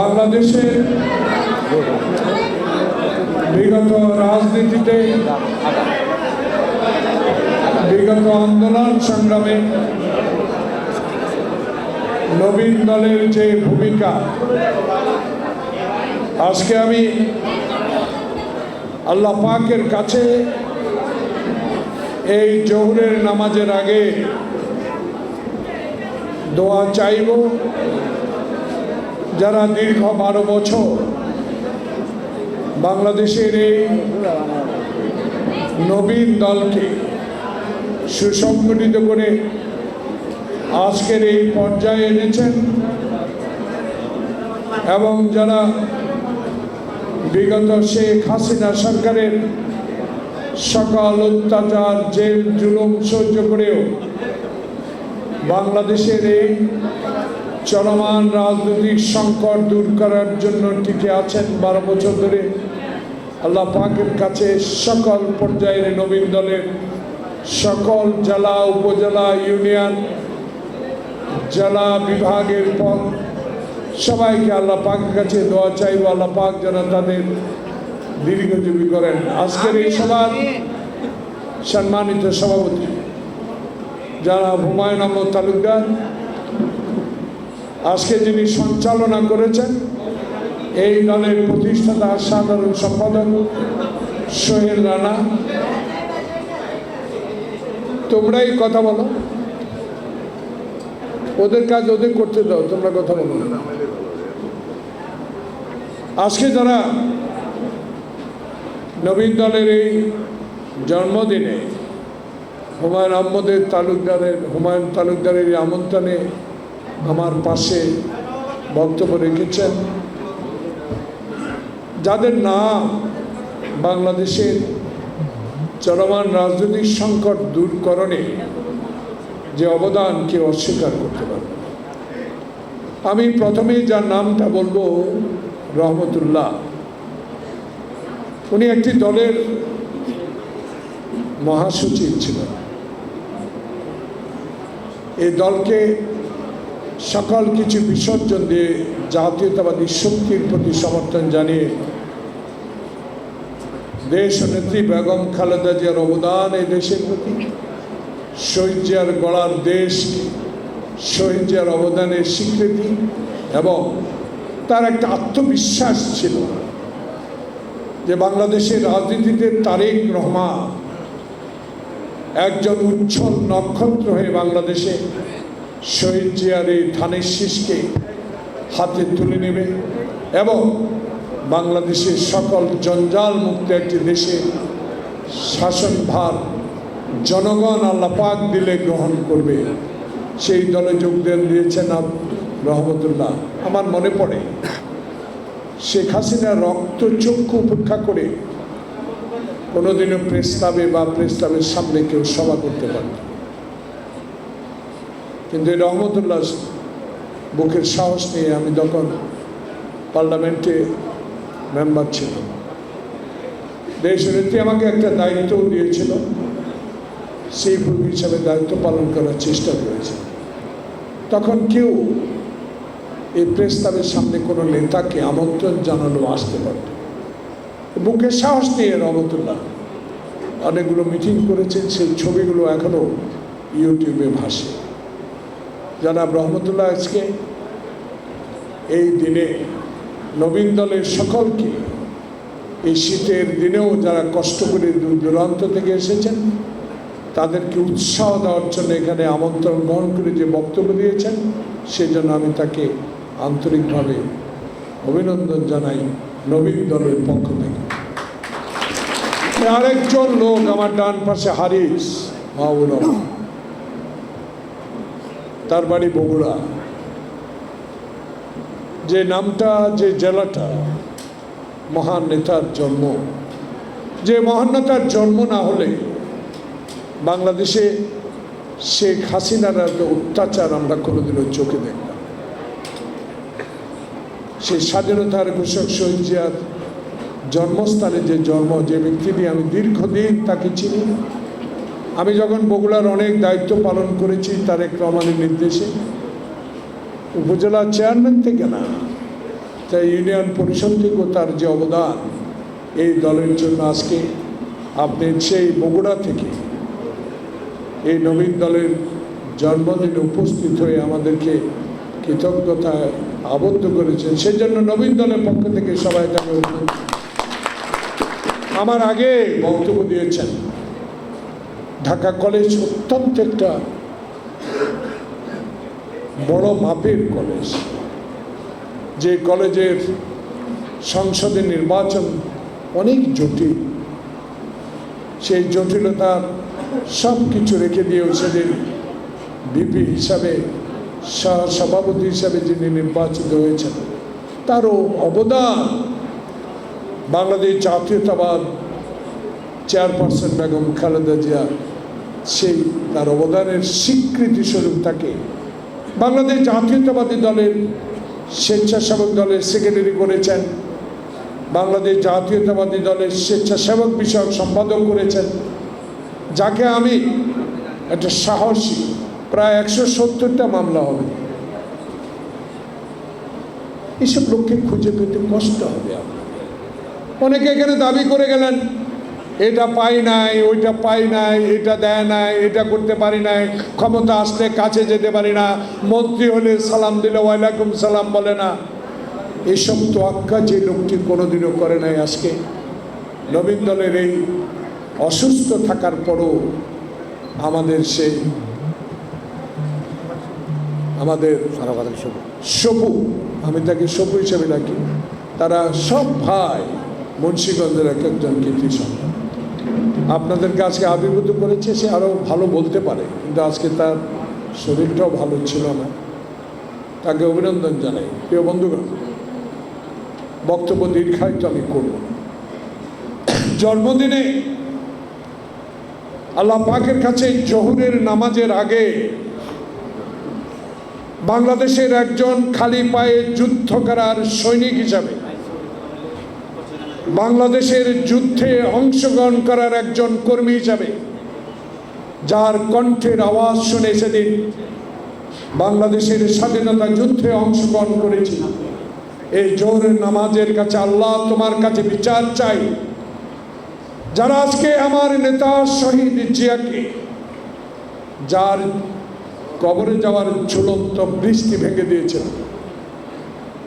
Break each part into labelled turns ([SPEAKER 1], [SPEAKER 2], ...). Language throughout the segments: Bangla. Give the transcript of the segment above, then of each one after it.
[SPEAKER 1] বাংলাদেশের বিগত রাজনীতিতে, বিগত আন্দোলন সংগ্রামে নবীন দলের যে ভূমিকা, আজকে আমি আল্লাহ পাকের কাছে এই জহুরের নামাজের আগে দোয়া চাইব। যারা দীর্ঘ বারো বছর বাংলাদেশের এই নবীন দলকে সুসংগঠিত করে আজকের এই পর্যায়ে এনেছেন এবং যারা বিগত শেখ হাসিনা সরকারের সকল অত্যাচার, জেল, জুলুম সহ্য করেও বাংলাদেশের এই চলমান রাজনৈতিক সংকট দূর করার জন্য টিকে আছেন বারো বছর ধরে। আল্লাহ পাকের কাছে সকল পর্যায়ের নবীন দলের সকল জেলা উপজেলা ইউনিয়ন জেলা বিভাগের পদ। সবাইকে আল্লাহ পাকের কাছে দোয়া চাইব। আল্লাহ পাক যেন তাদের দীর্ঘজীবী করেন। আজকের এই সভার সম্মানিত সভাপতি যারা হুমায়ুন আহমদ তালুকদার আজকে যিনি সঞ্চালনা করেছেন, এই দলের প্রতিষ্ঠাতা সাধারণ সম্পাদক সোহেল রানা। তোমরাই কথা বলো। ওদের কাজ ওদের করতে দাও, তোমরা কথা বলো। আজকে যারা নবীন দলের এই জন্মদিনে হুমায়ুন আহমদের তালুকদারের, হুমায়ুন তালুকদারের আমন্ত্রণে আমার পাশে বক্তব্য রেখেছেন। যাদের নাম বাংলাদেশের চলমান রাজনৈতিক সংকট দূরকরণে যে অবদান কেউ অস্বীকার করতে পারবে আমি প্রথমে যার নামটা বলব, রহমতুল্লাহ। উনি একটি দলের মহাসচিব ছিলেন। এই দলকে সকল কিছু বিসর্জন দিয়ে জাতীয়তাবাদী শক্তির প্রতি সমর্থন জানিয়ে দেশ নেত্রী বেগম খালেদা জিয়ার অবদান এই দেশের প্রতি, শহীদ গড়ার দেশ শহীদ জিয়ার অবদানের স্বীকৃতি এবং তার একটা আত্মবিশ্বাস ছিল যে বাংলাদেশের রাজনীতিতে তারেক রহমান একজন উজ্জ্বল নক্ষত্র হয়ে বাংলাদেশে শহীদ জিয়ার এই ধানের শীষকে হাতে তুলে নেবে এবং বাংলাদেশের সকল জঞ্জাল মুক্ত একটি দেশে শাসনভার জনগণ আল্লাহ পাক দিলে গ্রহণ করবে সেই দলে যোগদান দিয়েছেন রহমতুল্লাহ আমার মনে পড়ে, শেখ হাসিনা রক্ত চক্ষু উপেক্ষা করে কোনোদিনও প্রেস ক্লাবে বা প্রেস সামনে কেউ সভা করতে পারত না। কিন্তু এই রহমতুল্লাহ বুকের সাহস নিয়ে আমি তখন পার্লামেন্টে মেম্বার ছিলাম। দেশ নেত্রী আমাকে একটা দায়িত্ব দিয়েছিল সেই ভূমি হিসাবে দায়িত্ব পালন করার চেষ্টা করেছে। তখন কেউ এই প্রেস ক্লাবের সামনে কোনো নেতাকে আমন্ত্রণ জানালো আসতে পারত। বুকের সাহস নিয়ে রহমতুল্লাহ অনেকগুলো মিটিং করেছেন, সেই ছবিগুলো এখনও ইউটিউবে ভাসে। জনাব রহমতুল্লাহ, আজকে এই দিনে নবীন দলের সকলকে এই শীতের দিনেও যারা কষ্ট করে দূর দূরান্ত থেকে এসেছেন, তাদেরকে উৎসাহ দেওয়ার জন্য এখানে আমন্ত্রণ গ্রহণ করে যে বক্তব্য দিয়েছেন, সেজন্য আমি তাকে আন্তরিকভাবে অভিনন্দন জানাই নবীন দলের পক্ষ থেকে। আরেকজন লোক আমার ডান পাশে হারিস রহমান তার বাড়ি বগুড়া। যে নামটা, যে জেলাটা মহান নেতার জন্ম। যে মহান নেতার জন্ম না হলে বাংলাদেশে শেখ হাসিনার অত্যাচার আমরা কোনোদিনও চোখে দেখলাম সেই স্বাধীনতার ঘোষক শহীদ জিয়ার জন্মস্থানে যে জন্ম, যে ব্যক্তি নিয়ে আমি দীর্ঘদিন তাকে চিনি আমি যখন বগুড়ার অনেক দায়িত্ব পালন করেছি, তারেক রহমানের নির্দেশে, উপজেলা চেয়ারম্যান থেকে না, তাই ইউনিয়ন পরিষদ থেকেও তার যে অবদান, এই দলের জন্য আজকে আপনি সেই বগুড়া থেকে এই নবীন দলের জন্মদিনে উপস্থিত হয়ে আমাদেরকে কৃতজ্ঞতায় আবদ্ধ করেছেন সেজন্য নবীন দলের পক্ষ থেকে সবাই তাকে। আমার আগে বক্তব্য দিয়েছেন ঢাকা কলেজ অত্যন্ত একটা বড় মাপের কলেজ। যে কলেজের সংসদে নির্বাচন অনেক জটিল। সেই জটিলতার সব কিছু রেখে দিয়েও সেদিন ভিপি হিসাবে সভাপতি হিসাবে যিনি নির্বাচিত হয়েছেন, তারও অবদান বাংলাদেশ জাতীয়তাবাদ চেয়ারপারসন বেগম খালেদা জিয়া সেই তার অবদানের স্বীকৃতি স্বরূপ তাকে বাংলাদেশ জাতীয়তাবাদী দলের স্বেচ্ছাসেবক দলের সেক্রেটারি করেছেন, বাংলাদেশ জাতীয়তাবাদী দলের স্বেচ্ছাসেবক বিষয়ক সম্পাদক করেছেন, যাকে আমি একটা সাহসী, প্রায় একশো সত্তরটা মামলা হবে। এসব লোককে খুঁজে পেতে কষ্ট হবে আপনার অনেকে এখানে দাবি করে গেলেন এটা পাই নাই ওইটা পাই নাই এটা দেয় নাই এটা করতে পারি নাই ক্ষমতা আসলে কাছে যেতে পারি না। মন্ত্রী হলে সালাম দিলে ওয়ালাইকুম সালাম বলে না। এসব তো আক্কা যে লোকটি কোনোদিনও করে নাই আজকে। নবীন দলের এই অসুস্থ থাকার পরও আমাদের সেই আমাদের সবু। আমি তাকে সবু হিসেবে ডাকি। তারা সব ভাই মুন্সীগঞ্জের এক একজন কীর্তি সন্তান। আপনাদেরকে আজকে আবির্ভূত করেছে, সে আরও ভালো বলতে পারে, কিন্তু আজকে তার শরীরটাও ভালো ছিল না তাকে অভিনন্দন জানাই প্রিয় বন্ধুগণ, বক্তব্য দীর্ঘায়িত আমি করব। জন্মদিনে আল্লাহ পাকের কাছে জহুরের নামাজের আগে বাংলাদেশের একজন খালি পায়ে যুদ্ধ করার সৈনিক হিসাবে বাংলাদেশের যুদ্ধে অংশগ্রহণ করার একজন কর্মী হিসাবে, যার কণ্ঠের আওয়াজ শুনে সেদিন বাংলাদেশের স্বাধীনতা যুদ্ধে অংশগ্রহণ করেছি। এই জোহরের নামাজের কাছে আল্লাহ তোমার কাছে বিচার চাই। যারা আজকে আমার নেতা শহীদ জিয়াকে, যার কবরে যাওয়ার ঝুলন্ত বৃষ্টি ভেঙে দিয়েছিল,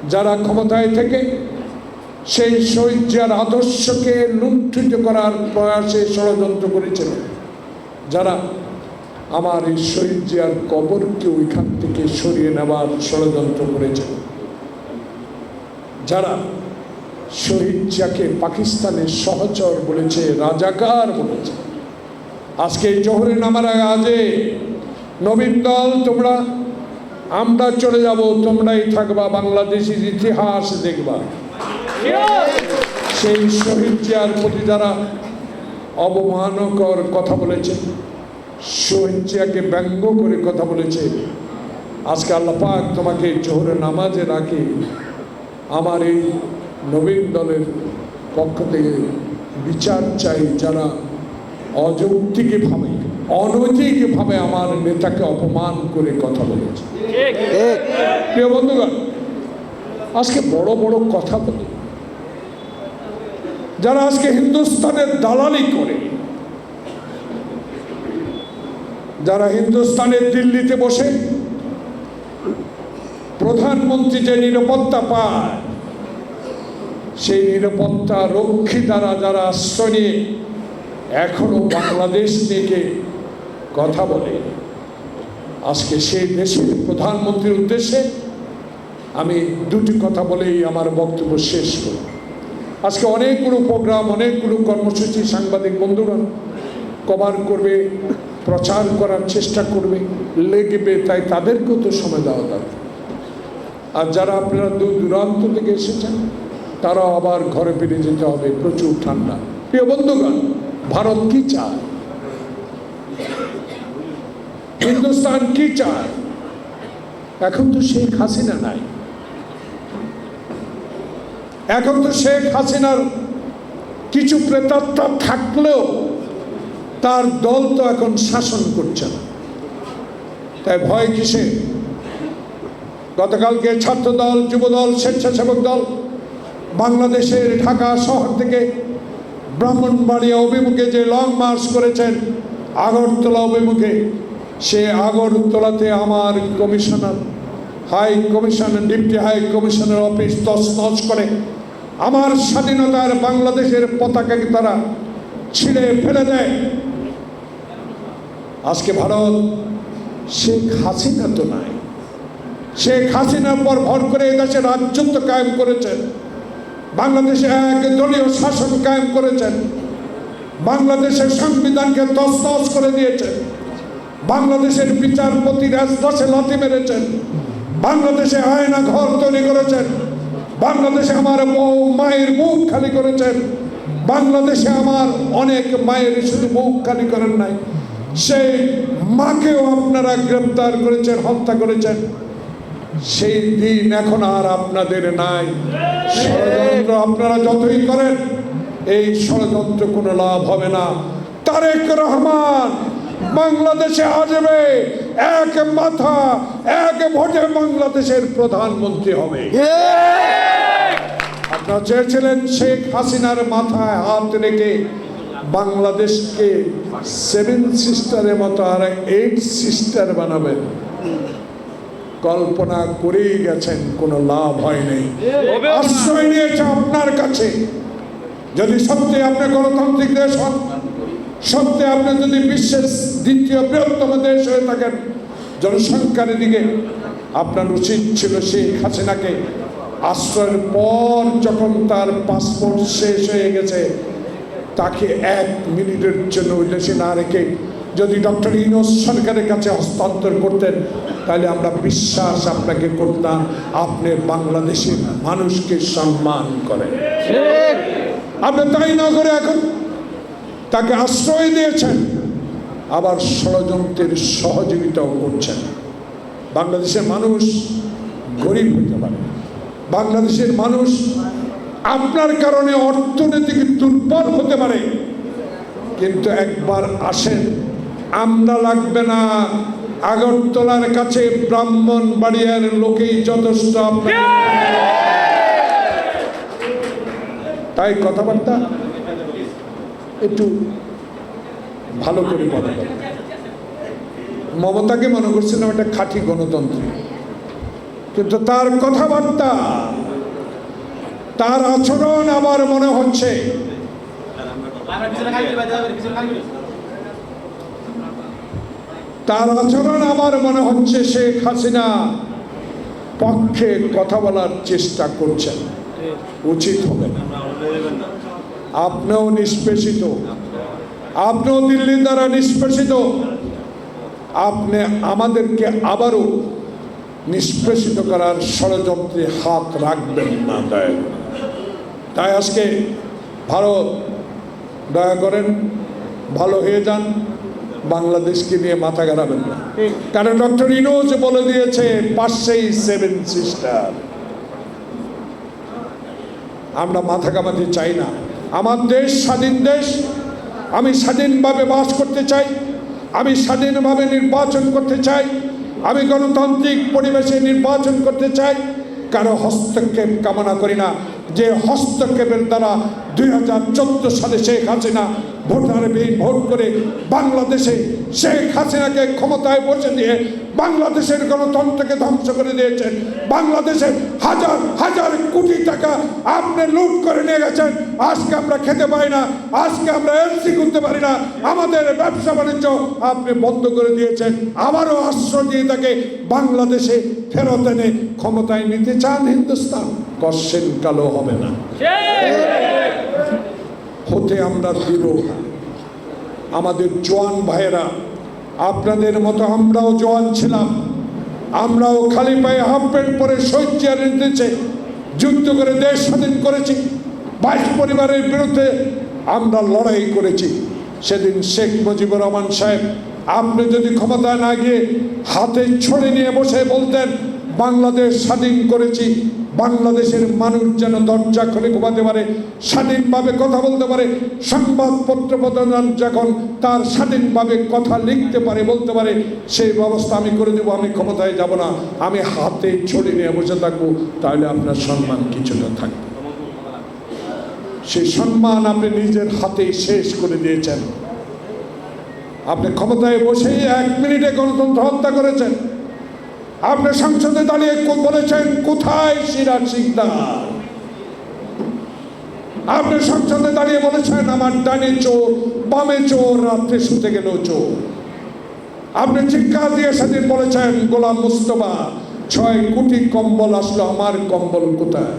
[SPEAKER 1] যারা ক্ষমতায় থেকে সেই শহীদ জিয়ার আদর্শকে লুণ্ঠিত করার প্রয়াসে ষড়যন্ত্র করেছিল। যারা আমার এই শহীদ জিয়ার কবরকে ওইখান থেকে সরিয়ে নেবার ষড়যন্ত্র করেছিল যারা শহীদ জিয়াকে পাকিস্তানের সহচর বলেছে, রাজাকার বলেছে। আজকে জহরে নামার আগে নবীন দল, তোমরা, আমরা চলে যাব, তোমরাই থাকবা, বাংলাদেশের ইতিহাস দেখবা। সেই শহীদ জিয়ার প্রতি যারা অবমানকর কথা বলেছে শহীদ জিয়াকে ব্যঙ্গ করে কথা বলেছে আজকে আল্লাহ পাক তোমাকে জোহরে নামাজে রাখি আমার এই নবীন দলের পক্ষ থেকে বিচার চাই যারা অযৌক্তিকভাবে অনৈতিকভাবে আমার নেতাকে অপমান করে কথা বলেছে। প্রিয় বন্ধুগণ আজকে বড় বড় কথা বলে। যারা আজকে হিন্দুস্তানের দালালি করে, যারা হিন্দুস্তানের দিল্লিতে বসে প্রধানমন্ত্রী যে নিরাপত্তা পায়, সেই নিরাপত্তা রক্ষী দ্বারা যারা আশ্রয় নিয়ে এখনও বাংলাদেশ থেকে কথা বলে, আজকে সেই দেশের প্রধানমন্ত্রীর উদ্দেশ্যে আমি দুটি কথা বলেই আমার বক্তব্য শেষ করব আজকে অনেকগুলো প্রোগ্রাম, অনেকগুলো কর্মসূচি সাংবাদিক বন্ধুগণ কভার করবে, প্রচার করার চেষ্টা করবে, লেগবে, তাই তাদেরকেও তো সময় দেওয়া দরকার। আর যারা আপনারা দূর দূরান্ত থেকে এসেছেন তারা আবার ঘরে ফিরে যেতে হবে, প্রচুর ঠান্ডা। প্রিয় বন্ধুগণ, ভারত কি চায়? হিন্দুস্তান কি চায়? এখন তো শেখ হাসিনা নাই। এখন তো শেখ হাসিনার কিছু প্রেতাত্মা থাকলেও তার দল তো এখন শাসন করছে না। তাই ভয় কিসে? গতকালকে ছাত্রদল, যুবদল, স্বেচ্ছাসেবক দল বাংলাদেশের ঢাকা শহর থেকে ব্রাহ্মণবাড়িয়া অভিমুখে যে লং মার্চ করেছেন, আগরতলা অভিমুখে, সে আগরতলাতে আমার commissioner high commissioner deputy high commissioner office তছনছ করে। আমার স্বাধীনতার বাংলাদেশের পতাকাকে তারা ছিঁড়ে ফেলে দেয়। আজকে ভারত শেখ হাসিনা তো নাই। শেখ হাসিনার পর ভর করে এদেশে রাজ্যত্ব কায়েম করেছেন। বাংলাদেশে এক দলীয় শাসন কায়েম করেছেন। বাংলাদেশের সংবিধানকে তছনছ করে দিয়েছেন। বাংলাদেশের বিচারপতি রাজদাসে লাথি মেরেছেন। বাংলাদেশে আয়না ঘর তৈরি করেছেন। বাংলাদেশে আমার মায়ের মুখ খালি করেছেন। বাংলাদেশে আমার অনেক মায়ের শুধু মুখ খালি করেন নাই। সেই মাকেও আপনারা গ্রেপ্তার করেছেন, হত্যা করেছেন। সেই দিন এখন আর আপনাদের নাই। ষড়যন্ত্র আপনারা যতই করেন, এই ষড়যন্ত্র কোনো লাভ হবে না। তারেক রহমান বাংলাদেশে আসবে। এক মাথা এক ভোটে বাংলাদেশের প্রধানমন্ত্রী হবে। আপনারা চেয়েছিলেন শেখ হাসিনার মাথায় হাত রেখে বাংলাদেশকে সেভেন সিস্টারের মতো আর এইট সিস্টার বানাবেন। কল্পনা করেই গেছেন কোনো লাভ হয়নি আশ্রয় নিয়েছে আপনার কাছে। যদি সত্যি আপনি গণতান্ত্রিক দেশ হন সত্যি আপনি যদি বিশ্বের দ্বিতীয় বৃহত্তম দেশ হয়ে থাকেন জনসংখ্যার দিকে আপনার উচিত ছিল শেখ হাসিনাকে। আশ্রয়ের পর যখন তার পাসপোর্ট শেষ হয়ে গেছে তাকে এক মিনিটের জন্য ওই দেশে না রেখে যদি ডক্টর ইনোস সরকারের কাছে হস্তান্তর করতেন তাহলে আমরা বিশ্বাস আপনাকে করতাম আপনি বাংলাদেশের মানুষকে সম্মান করেন। আপনি তাই না করে এখন তাকে আশ্রয় দিয়েছেন আবার ষড়যন্ত্রের সহযোগিতাও করছেন। বাংলাদেশের মানুষ গরিব হতে পারে বাংলাদেশের মানুষ আপনার কারণে অর্থনৈতিক দুর্বল হতে পারে কিন্তু একবার আসেন আমরা লাগবে না। আগরতলার কাছে ব্রাহ্মণ বাড়িয়ার লোকেই যথেষ্ট তাই কথাবার্তা ভালো করে কথা বলেন মমতাকে মনে করছিলাম একটা খাঁটি গণতন্ত্রী। কিন্তু তার কথাবার্তা, তার আচরণ আমার মনে হচ্ছে। তার আচরণ আমার মনে হচ্ছে শেখ হাসিনা পক্ষে কথা বলার চেষ্টা করছেন। উচিত হবে না। আপনিও নিষ্পেষিত। আপনিও দিল্লি দ্বারা নিষ্পেষিত। আপনি আমাদেরকে আবারও নিষ্পেষিত করার ষড়যন্ত্রে হাত রাখবেন না, দয়া তাই আজকে ভারত, দয়া করেন, ভালো হয়ে যান, বাংলাদেশকে নিয়ে মাথা গাড়াবেন না। কারণ ডক্টর ইনোজ বলে দিয়েছে, পাশেই সেভেন সিস্টার আমরা মাথা কামাতে চাই না। আমার দেশ স্বাধীন দেশ, আমি স্বাধীনভাবে বাস করতে চাই, আমি স্বাধীনভাবে নির্বাচন করতে চাই, আমি গণতান্ত্রিক পরিবেশে নির্বাচন করতে চাই, কারও হস্তক্ষেপ কামনা করি না। যে হস্তক্ষেপের দ্বারা দুই হাজার চোদ্দ সালে শেখ হাসিনা ভোটারবিহীন ভোট করে বাংলাদেশে শেখ হাসিনাকে ক্ষমতায় বসে দিয়ে বাংলাদেশের গণতন্ত্রকে ধ্বংস করে দিয়েছেন। বাংলাদেশের হাজার হাজার কোটি টাকা আপনি লুট করে নিয়ে গেছেন। আজকে আমরা খেতে পাই না, আজকে আমরা এলসি করতে পারি না। আমাদের ব্যবসা বাণিজ্য আপনি বন্ধ করে দিয়েছেন। আবারও আশ্রয় দিয়ে তাকে বাংলাদেশে ফেরত এনে ক্ষমতায় নিতে চান হিন্দুস্তান। কশ্চিন কালো হবে না। হতে আমরা দিব। আমাদের জোয়ান ভাইয়েরা, আপনাদের মতো আমরাও জোয়ান ছিলাম। আমরাও খালি পায়ে হাফ প্যান্ট পরে শৈত্যের নির্দেশে যুদ্ধ করে দেশ স্বাধীন করেছি। বাইশ পরিবারের বিরুদ্ধে আমরা লড়াই করেছি। সেদিন শেখ মুজিবুর রহমান সাহেব, আপনি যদি ক্ষমতায় না গিয়ে হাতে ছড়ে নিয়ে বসে বলতেন, বাংলাদেশ স্বাধীন করেছি বাংলাদেশের মানুষ যেন দরজা খুলে ঘুমাতে পারে, স্বাধীনভাবে কথা বলতে পারে, সংবাদপত্র প্রদান যখন তার স্বাধীনভাবে কথা লিখতে পারে, বলতে পারে, সেই ব্যবস্থা আমি করে দেবো, আমি ক্ষমতায় যাব না, আমি হাতে ছড়ি নিয়ে বসে থাকব, তাহলে আপনার সম্মান কিছুটা থাকবে। সেই সম্মান আপনি নিজের হাতেই শেষ করে দিয়েছেন। আপনি ক্ষমতায় বসেই এক মিনিটে গণতন্ত্র হত্যা করেছেন। আপনি সংসদে দাঁড়িয়ে বলেছেন, কোথায় সিরাজ সিকদার? আপনি সংসদে দাঁড়িয়ে বলেছেন, আমার ডানে চোর, বামে চোর, রাত্রে শুতে গেলেও চোর। আপনি চিৎকার দিয়ে সেদিন বলেছেন, গোলাম মুস্তফা, ছয় কোটি কম্বল আসলো, আমার কম্বল কোথায়?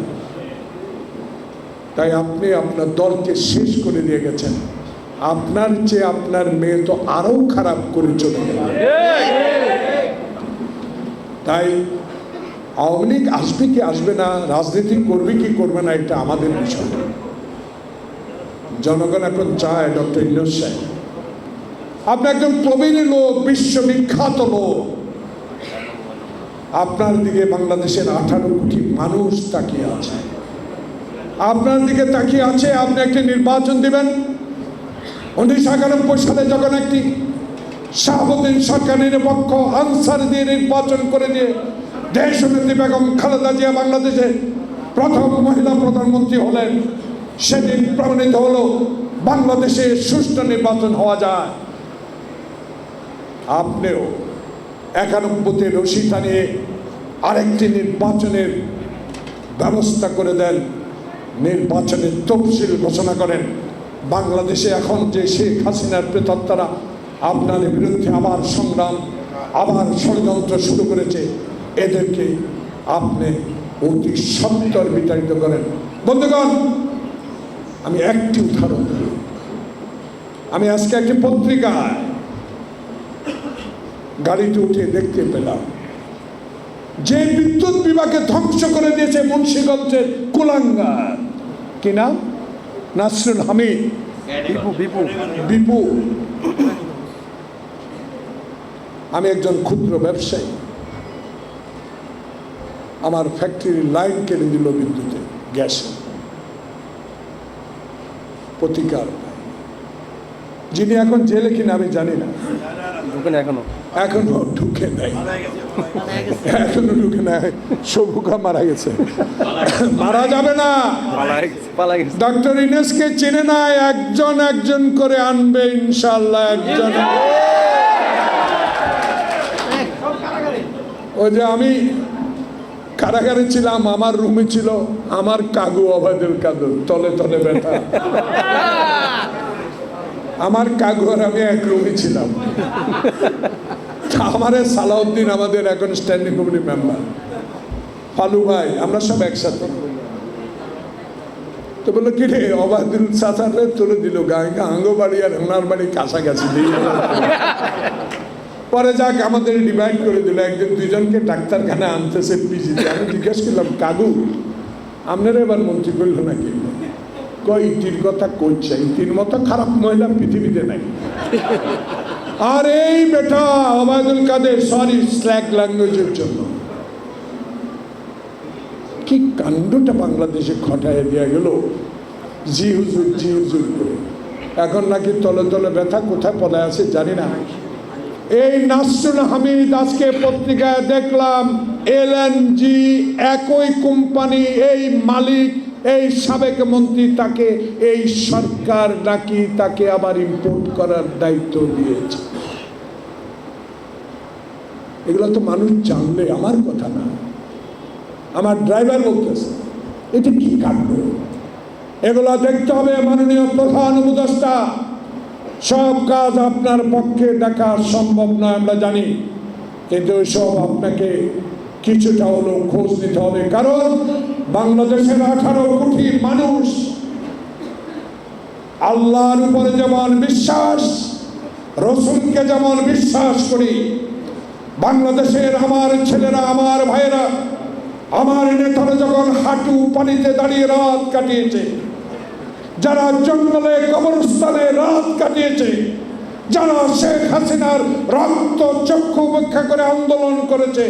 [SPEAKER 1] তাই আপনি আপনার দলকে শেষ করে দিয়ে গেছেন। আপনার চেয়ে আপনার মেয়ে তো আরও খারাপ করে চলে গেল। তাই আওয়ামী লীগ আসবে কি আসবে না, রাজনীতি করবে কি করবে না, এটা আমাদের বিষয়। জনগণ এখন চায় ডক্টর ইনোজ সাহেব। আপনি একজন প্রবীণ লোক, বিশ্ববিখ্যাত লোক। আপনার দিকে বাংলাদেশের আঠারো কোটি মানুষ তাকিয়ে আছে। আপনার দিকে তাকিয়ে আছে, আপনি একটি নির্বাচন দিবেন। উনিশশো একানব্বই সালে যখন একটি শাহাবুদ্দিন সরকার নিরপেক্ষ আনসার দিয়ে নির্বাচন করে দিয়ে দেশনেত্রী বেগম খালেদা জিয়া বাংলাদেশে প্রথম মহিলা প্রধানমন্ত্রী হলেন। সেদিন প্রমাণিত হলো বাংলাদেশে সুষ্ঠু নির্বাচন হওয়া যায়। আপনিও একানব্বইতে রশি টানিয়ে আরেকটি নির্বাচনের ব্যবস্থা করে দেন। নির্বাচনের তফসিল ঘোষণা করেন। বাংলাদেশে এখন যে শেখ হাসিনার প্রেতাত্মারা আপনার বিরুদ্ধে আবার সংগ্রাম আবার ষড়যন্ত্র শুরু করেছে। এদেরকে আপনি অতি সত্তর বিতাড়িত করেন। বন্ধুগণ আমি একটি উদাহরণ দিই আমি আজকে একটি পত্রিকায় গাড়িতে উঠে দেখতে পেলাম যে বিদ্যুৎ বিভাগে ধ্বংস করে দিয়েছে মুন্সিগঞ্জের কুলাঙ্গার। কি নাম? নাসরুল হামিদ।
[SPEAKER 2] বিপু বিপু।
[SPEAKER 1] বিপু। আমি একজন ক্ষুদ্র ব্যবসায়ী। আমার ফ্যাক্টরির লাইন কেটে দিল বিদ্যুতে গ্যাসে। প্রতিকার যিনি এখন জেলে কিনা আমি জানি না।
[SPEAKER 2] ঢুকেন এখনও?
[SPEAKER 1] এখনও ঢুকে নাই। এখনও ঢুকে নাই। সবুকা মারা গেছে। মারা যাবে না। ডক্টর ইনেসকে চেনে না একজন একজন করে আনবে ইনশাল্লাহ একজন। ওই যে আমি কারাগারে ছিলাম, আমার রুমে ছিল আমার কাগু অবাদুল কাদু, তলে তলে ব্যথা। আমার কাগু আর আমি এক রুমে ছিলাম। আমারে সালাউদ্দিন আমাদের এখন স্ট্যান্ডিং কমিটি মেম্বার ফালু ভাই, আমরা সব একসাথে। তো বলল, কি রে অবাদুল চাচারে তুলে দিল গায়ে, আঙ্গ বাড়ি আর ওনার বাড়ি কাছাকাছি দিয়ে পরে যাক, আমাদের ডিভাইড করে দিল। একজন দুইজনকে ডাক্তারখানা আনতেছে পিজিতে আমি জিজ্ঞেস করলাম কাগু আপনারা এবার মন্ত্রী করল নাকি? ইটির কথা করছে ইটির মতো খারাপ মহিলা পৃথিবীতে নাই। আর এই বেটা ওবায়দুল কাদের সরি স্ল্যাক ল্যাঙ্গুয়েজের জন্য। কি কাণ্ডটা বাংলাদেশে ঘটায় দেওয়া গেল? জি হুজুর জি হুজুর করে। এখন নাকি তলে তলে ব্যথা কোথায় পলায় আছে জানি না। এই নাসরুল হামিদ আজকে পত্রিকায় দেখলাম এলএনজি একই কোম্পানি, এই মালিক, এই সাবেক মন্ত্রী তাকে এই সরকার নাকি তাকে আবার ইম্পোর্ট করার দায়িত্ব দিয়েছে। এগুলো তো মানুষ জানলে, আমার কথা না। আমার ড্রাইভার বলতেছে, এটা কি কাণ্ড? এগুলো দেখতে হবে মাননীয় প্রধান উপদেষ্টা। সব কাজ আপনার পক্ষে দেখা সম্ভব নয় আমরা জানি। কিন্তু সব আপনাকে কিছুটা হলেও খোঁজ নিতে হবে। কারণ বাংলাদেশের আঠারো কোটি মানুষ আল্লাহর উপরে যেমন বিশ্বাস, রসুলকে যেমন বিশ্বাস করি, বাংলাদেশের আমার ছেলেরা, আমার ভাইয়েরা, আমার নেতারা যখন হাঁটু পানিতে দাঁড়িয়ে রাত কাটিয়েছে যারা জঙ্গলে কবরস্থানে রাত কাটিয়েছে, যারা শেখ হাসিনার রক্ত চক্ষু উপেক্ষা করে আন্দোলন করেছে,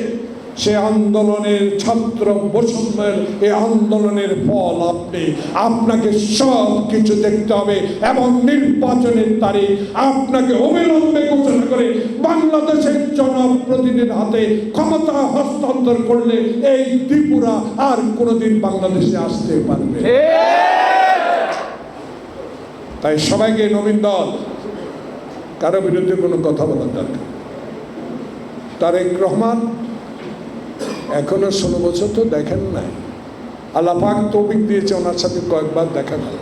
[SPEAKER 1] সে আন্দোলনের ছাত্র বৈষম্যের এই আন্দোলনের ফল আপনি, আপনাকে সব কিছু দেখতে হবে এবং নির্বাচনের তারিখ আপনাকে অবিলম্বে ঘোষণা করে বাংলাদেশের জনপ্রতিনিধির হাতে ক্ষমতা হস্তান্তর করলে এই ত্রিপুরা আর কোনোদিন বাংলাদেশে আসতে পারবে। তাই সবাইকে নবীন দল। কারও বিরুদ্ধে কোনো কথা বলার দরকার তারেক রহমান এখনও ষোলো বছর তো দেখেন নাই। আল্লাপাক তৌফিক দিয়েছে ওনার সাথে কয়েকবার দেখা গেল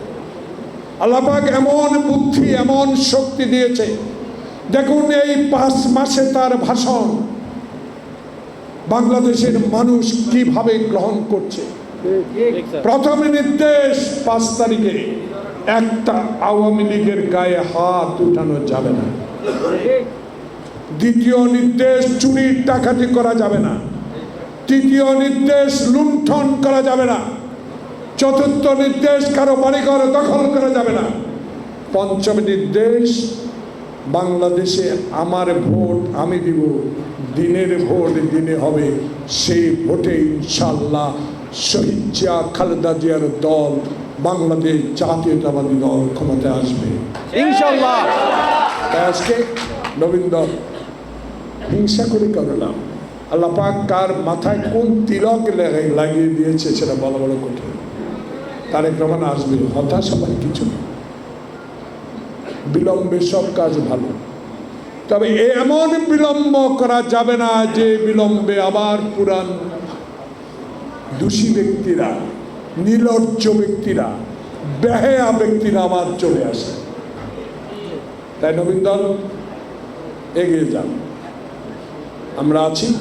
[SPEAKER 1] আল্লাপাক এমন বুদ্ধি এমন শক্তি দিয়েছে। দেখুন এই পাঁচ মাসে তার ভাষণ। বাংলাদেশের মানুষ কীভাবে গ্রহণ করছে? প্রথম নির্দেশ পাঁচ তারিখে। একটা আওয়ামী লীগের গায়ে হাত উঠানো যাবে না। দ্বিতীয় নির্দেশ চুরির ডাকাতি করা যাবে না। তৃতীয় নির্দেশ, লুণ্ঠন করা যাবে না। চতুর্থ নির্দেশ, কারও বাড়িঘর দখল করা যাবে না। পঞ্চম নির্দেশ, বাংলাদেশে আমার ভোট আমি দিব, দিনের ভোট দিনে হবে, সেই ভোটে ইনশাল্লাহ শহীদ জিয়া খালেদা জিয়ার দল বাংলাদেশ জাতীয়তাবাদী দল ক্ষমতায় আসবে।
[SPEAKER 2] ইনশাল্লাহ
[SPEAKER 1] তাই আজকে নবীন দল হিংসা করে করলাম আল্লাহ পাক কার মাথায় কোন তিলক লাগিয়ে দিয়েছে সেটা বড় বড় কঠিন। তারেক রহমান আসবে হতাশ হবার কিছু নেই। বিলম্বে সব কাজ ভালো। তবে এমন বিলম্ব করা যাবে না যে বিলম্বে আবার পুরান দোষী ব্যক্তিরা নির্লজ্জ ব্যক্তিরা, বেহেয়া ব্যক্তিরা আমার চলে আসে। তাই নবীন দল এগিয়ে যান। আমরা আছি,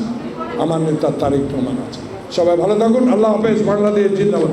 [SPEAKER 1] আমার নেতার তারিখ রহমান আছে। সবাই ভালো থাকুন, আল্লাহ হাফেজ, বাংলাদেশ জিন্দাবাদ।